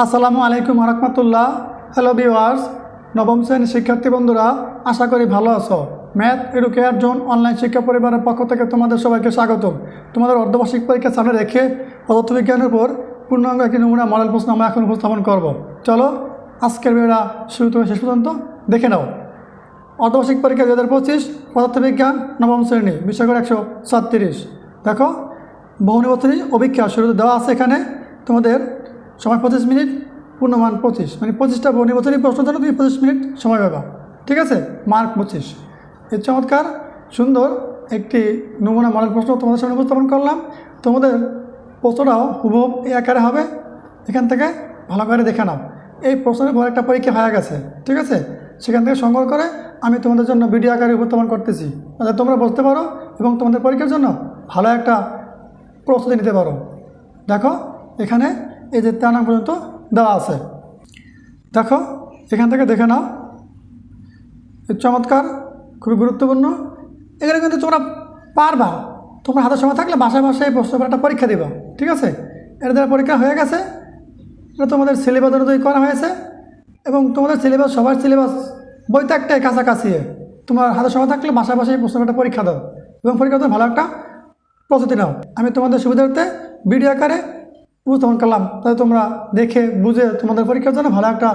আসসালামু আলাইকুম রহমতুল্লাহ hello viewers নবম শ্রেণির শিক্ষার্থী বন্ধুরা, আশা করি ভালো আছো। ম্যাথ এডুকেয়ার জোন অনলাইন শিক্ষা পরিবারের পক্ষ থেকে তোমাদের সবাইকে স্বাগতম। তোমাদের অর্ধবার্ষিক পরীক্ষা সামনে রেখে পদার্থবিজ্ঞানের উপর পূর্ণাঙ্গ একটি নমুনা মডেল প্রশ্ন আমরা এখন উপস্থাপন করব। চলো, আজকের ভিডিওটা শুরু থেকে শেষ পর্যন্ত দেখে নাও। অর্ধবার্ষিক পরীক্ষা দু হাজার পঁচিশ, পদার্থবিজ্ঞান নবম শ্রেণি বিষয়গণ একশো সাতত্রিশ দেখো বহুনিবর্তনী অভিক্ষা শুরুতে দেওয়া আছে এখানে। তোমাদের সময় পঁচিশ মিনিট, পূর্ণমান পঁচিশ। মানে পঁচিশটা বহুনিবর্তনী প্রশ্ন জন্য তুমি, পঁচিশ মিনিট সময় পাবা। ঠিক আছে? মার্ক পঁচিশ। এই চমৎকার, সুন্দর একটি নমুনা মডেল প্রশ্ন তোমাদের সামনে উপস্থাপন করলাম। তোমাদের প্রশ্নটাও হুবহুব এই আকারে হবে। এখান থেকে ভালো করে দেখে নাও। এই প্রশ্নের পর একটা পরীক্ষা হয়ে গেছে। ঠিক আছে? সেখান থেকে সংগ্রহ করে আমি তোমাদের জন্য ভিডিও আকারে উপস্থাপন করতেছি। যাতে তোমরা বুঝতে পারো এবং তোমাদের পরীক্ষার জন্য ভালো একটা প্রস্তুতি নিতে পারো। দেখো, এখানে এই যে তেরো নাম পর্যন্ত দেওয়া আছে। দেখো, এখান থেকে দেখে নাও। চমৎকার, খুবই গুরুত্বপূর্ণ। এখানে কিন্তু তোমরা পারবা। তোমরা হাতে সময় থাকলে বাসায় বাসায় এই প্রশ্ন একটা পরীক্ষা দিবা, ঠিক আছে? এটা দ্বারা পরীক্ষা হয়ে গেছে, এটা তোমাদের সিলেবাস অনুযায়ী করা হয়েছে এবং তোমাদের সিলেবাস, সবার সিলেবাস বই তো একটাই কাছাকাছি। তোমার হাতে সময় থাকলে বাসায় বাসায় প্রশ্নটা পরীক্ষা দাও এবং পরীক্ষা ভালো একটা প্রস্তুতি নাও। আমি তোমাদের সুবিধার্থে ভিডিও আকারে উপস্থাপন করলাম তাই তোমরা দেখে, বুঝে তোমাদের পরীক্ষার জন্য ভালো একটা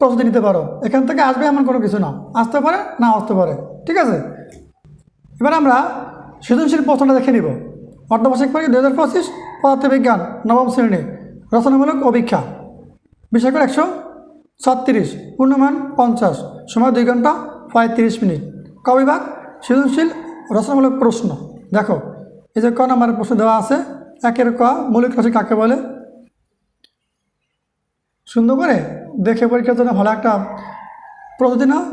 প্রস্তুতি নিতে পারো। এখান থেকে আসবে এমন কোনো কিছু না। আসতে পারে, না আসতে পারে। ঠিক আছে? এবার আমরা সৃজনশীল প্রশ্নটা দেখে নিব। অর্ধবার্ষিক পরীক্ষা দু হাজার পঁচিশ, পদার্থবিজ্ঞান, নবম শ্রেণি, রচনামূলক অভিক্ষা বিষয় করে একশো ছত্রিশ, পূর্ণমান পঞ্চাশ, সময় দুই ঘণ্টা পঁয়ত্রিশ মিনিট। কবিভাগ সৃজনশীল রচনামূলক প্রশ্ন। দেখো, এই যে ক নাম্বারের প্রশ্ন দেওয়া আছে একের ক, মৌলিক রাশি কাকে বলে? সুন্দর করে দেখে পরীক্ষার জন্য ভালো একটা প্রস্তুতি নাও।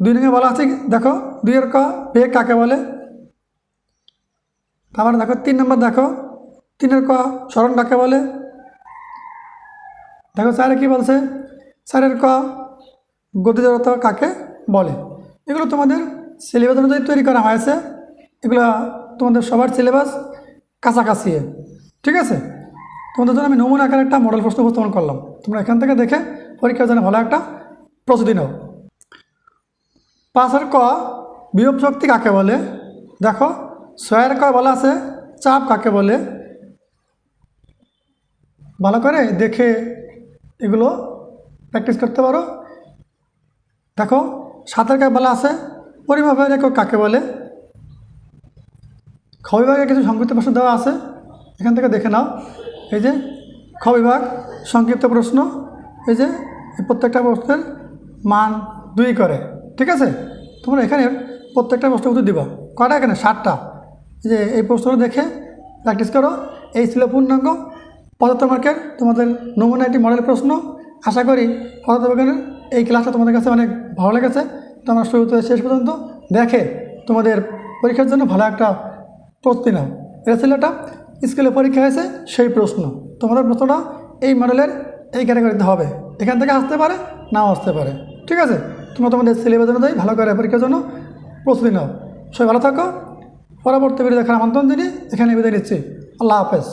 দুই দিকে বলা আছে, দেখো, দুইয়ের ক, বেগ কাকে বলে? তারপরে দেখো, তিন নম্বর দেখো, তিনের ক স্মরণ কাকে বলে? দেখো, স্যারে কী বলছে? স্যারের ক, গতিজড়তা কাকে বলে? এগুলো তোমাদের সিলেবাস অনুযায়ী তৈরি করা হয়েছে। এগুলো তোমাদের সবার সিলেবাস কাছাকাছি ঠিক আছে? তোমাদের জন্য আমি নমুনা আকারে একটা মডেল প্রশ্ন উপস্থাপন করলাম। তোমরা এখান থেকে দেখে পরীক্ষার জন্য ভালো একটা প্রস্তুতি নাও। পাঁচের ক বিয়োগ শক্তি কাকে বলে? দেখো ছয়ের ক বলা আছে, চাপ কাকে বলে? ভালো করে দেখে এগুলো প্র্যাকটিস করতে পারো। দেখো সাতের ক বলা আছে, পরিমাপের কাকে বলে? খ বিভাগে কিছু সংক্ষিপ্ত প্রশ্ন দেওয়া আছে। এখান থেকে দেখে নাও। এই যে, খ বিভাগ, সংক্ষিপ্ত প্রশ্ন। এই যে প্রত্যেকটা প্রশ্নের মান দুই করে। ঠিক আছে? তোমরা এখানে প্রত্যেকটা প্রশ্ন উত্তর দিবা। কটা এখানে? ষাটটা যে, এই প্রশ্নটা দেখে প্র্যাকটিস করো। এই ছিল পূর্ণাঙ্গ পদার্থ মার্কের তোমাদের নমুনা একটি মডেল প্রশ্ন। আশা করি পদার্থ বিজ্ঞানের এই ক্লাসটা তোমাদের কাছে অনেক ভালো লেগেছে। তোমরা শুরু শেষ পর্যন্ত দেখে তোমাদের পরীক্ষার জন্য ভালো একটা প্রস্তুতি নাও এটা ছিল একটা স্কুলে পরীক্ষা হয়েছে, সেই প্রশ্ন। তোমাদের প্রশ্নটা এই মডেলের এই ক্যাটাগরিতে হবে। এখান থেকে আসতে পারে, নাও আসতে পারে। ঠিক আছে? তোমরা তোমাদের সিলেবাস অনুযায়ী ভালো করে পরীক্ষার জন্য প্রস্তুতি নাও। সবাই ভালো থাকো। পরবর্তী ভিডিও দেখার আমন্ত্রণ দিনই এখানে বিদায় নিচ্ছি। আল্লাহ হাফেজ।